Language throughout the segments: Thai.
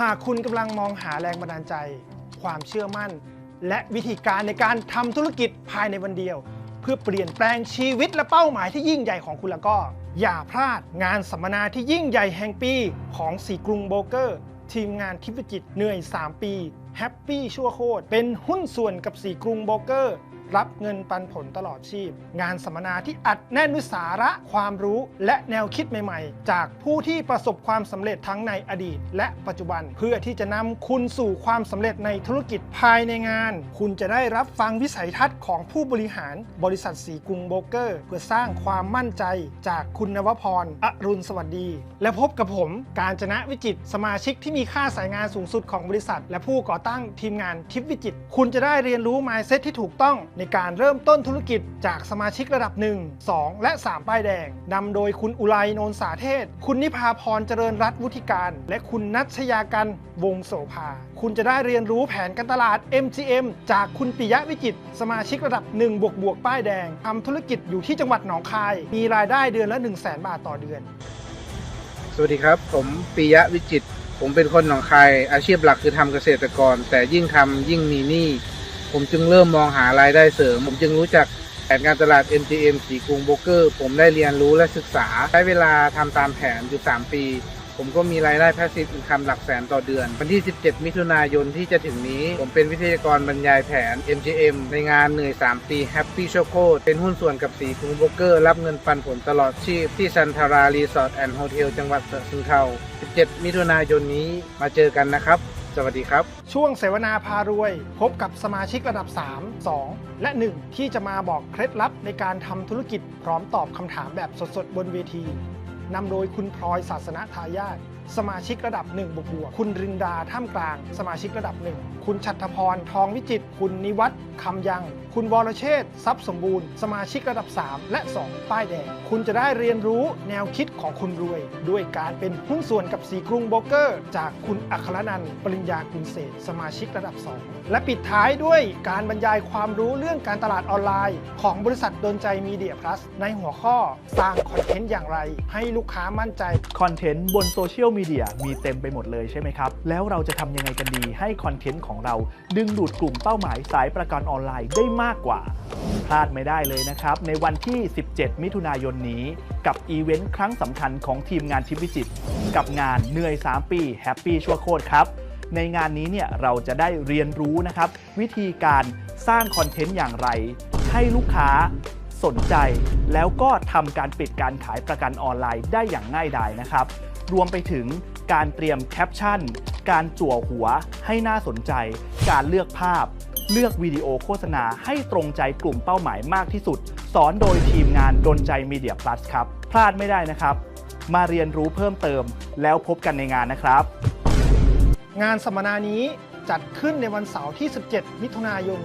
หากคุณกำลังมองหาแรงบันดาลใจ ความเชื่อมั่น และวิธีการในการทำธุรกิจภายในวันเดียว เพื่อเปลี่ยนแปลงชีวิตและเป้าหมายที่ยิ่งใหญ่ของคุณแล้วก็ อย่าพลาดงานสัมมนาที่ยิ่งใหญ่แห่งปีของสีกรุงโบรเกอร์ ทีมงานทิพจิตเหนื่อย 3 ปีแฮปปี้ชั่วโคตรเป็นหุ้นส่วนกับสีกรุงโบรเกอร์ รับเงินปันผลตลอดชีพ งานสัมมนาที่อัดแน่นด้วยสาระความรู้และแนวคิดใหม่ๆ จากผู้ที่ประสบความสำเร็จทั้งในอดีต และปัจจุบันเพื่อที่จะนำคุณสู่ความสำเร็จในธุรกิจภายในงาน คุณจะได้รับฟังวิสัยทัศน์ของผู้บริหารบริษัทสีกรุงโบรกเกอร์ เพื่อสร้างความมั่นใจจากคุณนวพรอรุณสวัสดี และพบกับผม การจนะวิจิตสมาชิกที่มีค่าสายงานสูงสุดของบริษัท และผู้ก่อตั้งทีมงานทิพวิจิต คุณจะได้เรียนรู้ mindset ที่ถูกต้องในการเริ่มต้นธุรกิจจากสมาชิกระดับ 1 2 และ 3 ป้ายแดงนำโดยคุณอุไรโนนสาเทศ คุณนิพาพรเจริญรัตน์วุฒิการ และคุณนัชยากันวงโสภา คุณจะได้เรียนรู้แผนการตลาด MGM จากคุณปิยะวิจิต สมาชิกระดับ 1 บวกบวกป้ายแดงทำธุรกิจอยู่ที่จังหวัดหนองคาย มีรายได้เดือนละ 1 0 0 0 0แบาทต่อเดือน สวัสดีครับ ผมปิยะวิจิตผมเป็นคนหนองคายอาชีพหลักคือทำเกษตรกร แต่ยิ่งทำยิ่งมีหนี้ ผมจึงเริ่มมองหารายได้เสริม ผมจึงรู้จักแผนการตลาด MGM สีกรุงโบรกเกอร์ผมได้เรียนรู้และศึกษา ใช้เวลาทำตามแผนอยู่ 3 ปี ผมก็มีรายได้แพสซีฟอินคัมหลักแสนต่อเดือน วันที่ 17 มิถุนายนที่จะถึงนี้ ผมเป็นวิทยากรบรรยายแผน MGM ในงานเหนื่อย 3 ปี Happy c h o c o เป็นหุ้นส่วนกับสีกรุงโบรกเกอร์ รับเงินปันผลตลอดชีพ ที่ซันทารารีสอร์ทแอนด์โฮเทลจังหวัดฉะเชิงเทรา17มิถุนายนนี้มาเจอกันนะครับ สวัสดีครับ ช่วงเสวนาพารวย พบกับสมาชิกระดับ 3 2 และ 1 ที่จะมาบอกเคล็ดลับในการทำธุรกิจพร้อมตอบคำถามแบบสดๆ บนเวทีนำโดยคุณพลอยศาสนทายาท สมาชิกระดับ1บวกบวกคุณรินดาท่ามกลาง สมาชิกระดับ1คุณชัตพรทองวิจิตรคุณนิวัฒน์คำยัง คุณวรเชษทรัพย์สมบูรณ์ สมาชิกระดับ 3 และ 2 ป้ายแดง คุณจะได้เรียนรู้แนวคิดของคุณรวย ด้วยการเป็นหุ้นส่วนกับสีกรุงโบรกเกอร์ จากคุณอัครนันท์ปริญญากุลเศษสมาชิกระดับ 2 และปิดท้ายด้วยการบรรยายความรู้เรื่องการตลาดออนไลน์ ของบริษัทดนใจมีเดียพลัสในหัวข้อสร้างคอนเทนต์อย่างไร ให้ลูกค้ามั่นใจคอนเทนต์บนโซเชียลมีเดียมีเต็มไปหมดเลยใช่ไหมครับ แล้วเราจะทำยังไงกันดีให้คอนเทนต์ของเราดึงดูดกลุ่มเป้าหมายสายประกันออนไลน์ได้มากกว่า พลาดไม่ได้เลยนะครับ ในวันที่ 17 มิถุนายนนี้กับอีเวนต์ครั้งสำคัญของทีมงานทิพวิจิต กับงานเหนื่อย 3 ปีแฮปปี้ชั่วโคตรครับในงานนี้เนี่ยเราจะได้เรียนรู้นะครับ วิธีการสร้างคอนเทนต์อย่างไร ให้ลูกค้าสนใจ แล้วก็ทำการปิดการขายประกันออนไลน์ได้อย่างง่ายดายนะครับ รวมไปถึงการเตรียมแคปชั่น การจั่วหัวให้น่าสนใจ การเลือกภาพ เลือกวิดีโอโฆษณาให้ตรงใจกลุ่มเป้าหมายมากที่สุด สอนโดยทีมงานดนใจมีเดียพลัสครับ พลาดไม่ได้นะครับ มาเรียนรู้เพิ่มเติมแล้วพบกันในงานนะครับ งานสัมมนานี้จัดขึ้นในวันเสาร์ที่ 17 มิถุนายน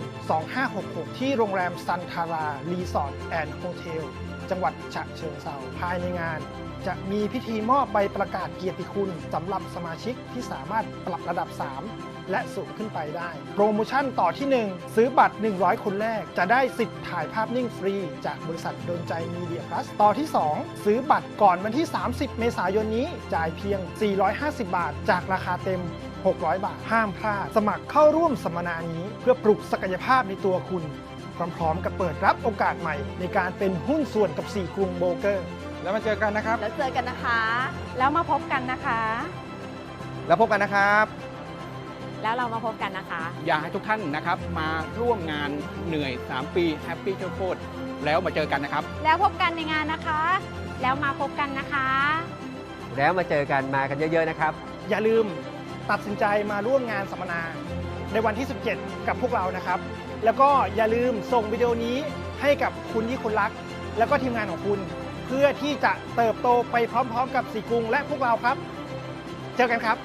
2566 ที่โรงแรมซันทารา รีสอร์ทแอนด์โฮเทล จังหวัดฉะเชิงเทราภายในงาน จะมีพิธีมอบใบประกาศเกียรติคุณสำหรับสมาชิกที่สามารถปรับระดับ 3 และสูงขึ้นไปได้ โปรโมชั่นต่อที่ 1 ซื้อบัตร 100 คนแรก จะได้สิทธิ์ถ่ายภาพนิ่งฟรี จากบริษัทโดนใจมีเดียพลัสต่อที่ 2 ซื้อบัตรก่อนวันที่ 30 เมษายนนี้จ่ายเพียง 450 บาท จากราคาเต็ม 600 บาท ห้ามพลาด สมัครเข้าร่วมสัมมนานี้ เพื่อปลุกศักยภาพในตัวคุณ พร้อมๆ กับเปิดรับโอกาสใหม่ ในการเป็นหุ้นส่วนกับ 4 กรุงโบรกเกอร์ แล้วมาเจอกันนะครับ แล้วเจอกันนะคะ แล้วมาพบกันนะคะ แล้วพบกันนะครับ แล้วเรามาพบกันนะคะ อยากให้ทุกท่านนะครับ มาร่วมงานเหนื่อย 3 ปีแฮปปี้เจ้าโคตรแล้วมาเจอกันนะครับ แล้วพบกันในงานนะคะ แล้วมาพบกันนะคะ แล้วมาเจอกันมากันเยอะๆนะครับ อย่าลืมตัดสินใจมาร่วมงานสัมมนา ในวันที่ 17 กับพวกเรานะครับ แล้วก็อย่าลืมส่งวิดีโอนี้ให้กับคุณที่คุณรัก แล้วก็ทีมงานของคุณ เพื่อที่จะเติบโตไปพร้อมๆ กับสีกรุงและพวกเราครับ เจอกันครับ